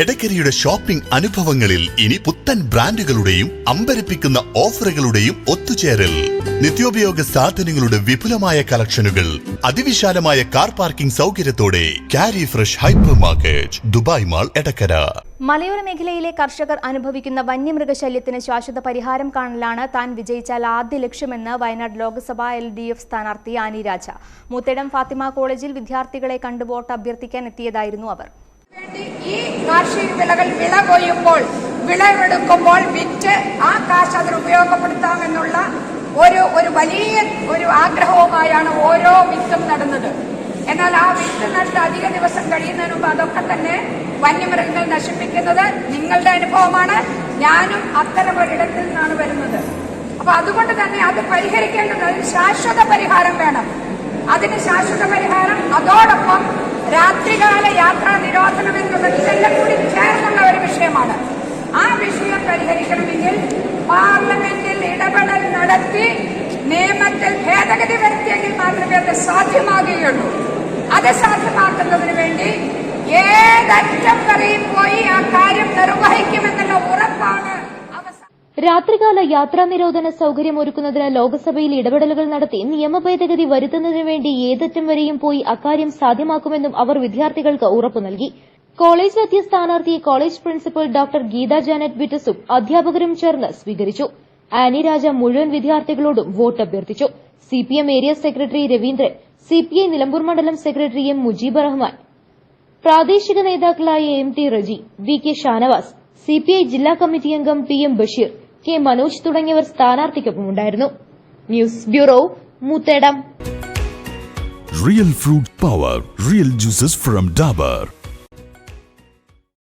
എടക്കരയുടെ shopping അനുഭവങ്ങളിൽ ഇനി പുത്തൻ ബ്രാൻഡുകളുടെയും അമ്പരപ്പിക്കുന്ന ഓഫറുകളുടെയും ഒത്തുചേരൽ. നിത്യോപയോഗ സാധനങ്ങളുടെ വിപുലമായ കളക്ഷനുകൾ അതിവിശാലമായ കാർ പാർക്കിംഗ് സൗകര്യത്തോടെ കാരി fresh hypermarket Dubai mall Edakkara. മലയോര മേഖലയിലെ കർഷകർ അനുഭവിക്കുന്ന വന്യമൃഗശല്യത്തിന് ശാശ്വത പരിഹാരം കാണലാണ് താൻ വിജയിച്ചാൽ ആദ്യ ലക്ഷ്യമെന്ന് Wayanad Lok Sabha L D F സ്ഥാനാർത്ഥി ആനി രാജ. മൂത്തേടം ഫാത്തിമ കോളേജിൽ വിദ്യാർത്ഥികളെ കണ്ടു വോട്ട് അഭ്യർത്ഥിക്കാൻ എത്തിയതായിരുന്നു അവർ. ഈ കാർഷിക വിളകൾ വിള കൊയ്യുമ്പോൾ വിളവെടുക്കുമ്പോൾ വിറ്റ് ആ കാശ് അതിന് ഉപയോഗപ്പെടുത്താമെന്നുള്ള ഒരു ഒരു വലിയ ഒരു ആഗ്രഹവുമായാണ് ഓരോ വിത്തും നടുന്നത്. എന്നാൽ ആ വിത്ത് നട്ട് അധിക ദിവസം കഴിയുന്നതിന് മുമ്പ് അതൊക്കെ തന്നെ വന്യമൃഗങ്ങൾ നശിപ്പിക്കുന്നത് നിങ്ങളുടെ അനുഭവമാണ്. ഞാനും അത്തരം ഒരിടത്തിൽ നിന്നാണ് വരുന്നത്. അപ്പൊ അതുകൊണ്ട് തന്നെ അത് പരിഹരിക്കേണ്ടത് അതിന് ശാശ്വത പരിഹാരം വേണം. അതിന് ശാശ്വത പരിഹാരം അതോടൊപ്പം രാത്രികാല യാത്രാ നിരോധനം എന്നുള്ളത് ഇതെല്ലാം കൂടി ചേർന്നുള്ള ഒരു വിഷയമാണ്. ആ വിഷയം പരിഹരിക്കണമെങ്കിൽ പാർലമെന്റിൽ ഇടപെടൽ നടത്തി നിയമത്തിൽ ഭേദഗതി വരുത്തിയെങ്കിൽ മാത്രമേ അത് സാധ്യമാകുകയുള്ളൂ. അത് സാധ്യമാക്കുന്നതിന് വേണ്ടി ഏതറ്റം വരെയും പോയി ആ രാത്രികാല യാത്രാ നിരോധന സൌകര്യം ഒരുക്കുന്നതിന് ലോക്സഭയിൽ ഇടപെടലുകൾ നടത്തി നിയമ ഭേദഗതി വരുത്തുന്നതിനു വേണ്ടി ഏതറ്റം വരെയും പോയി അക്കാര്യം സാധ്യമാക്കുമെന്നും അവർ വിദ്യാർത്ഥികൾക്ക് ഉറപ്പു നൽകി. കോളേജ് അധ്യ സ്ഥാനാർത്ഥിയെ college principal doctor Geetha Janet ബിറ്റസും അധ്യാപകരും ചേർന്ന് സ്വീകരിച്ചു. ആനി രാജ മുഴുവൻ വിദ്യാർത്ഥികളോടും വോട്ട് അഭ്യർത്ഥിച്ചു CPM area secretary Raveendran CPI Nilambur മണ്ഡലം സെക്രട്ടറി എം മുജീബ് റഹ്മാൻ പ്രാദേശിക നേതാക്കളായ M T Reji V K Shanavas CPI ജില്ലാ കമ്മിറ്റി അംഗം P M Basheer K Manoj തുടങ്ങിയവർ സ്ഥാനാർത്ഥിക്കൊപ്പമുണ്ടായിരുന്നു news bureau Moothedam real fruit power real juices from Dabur.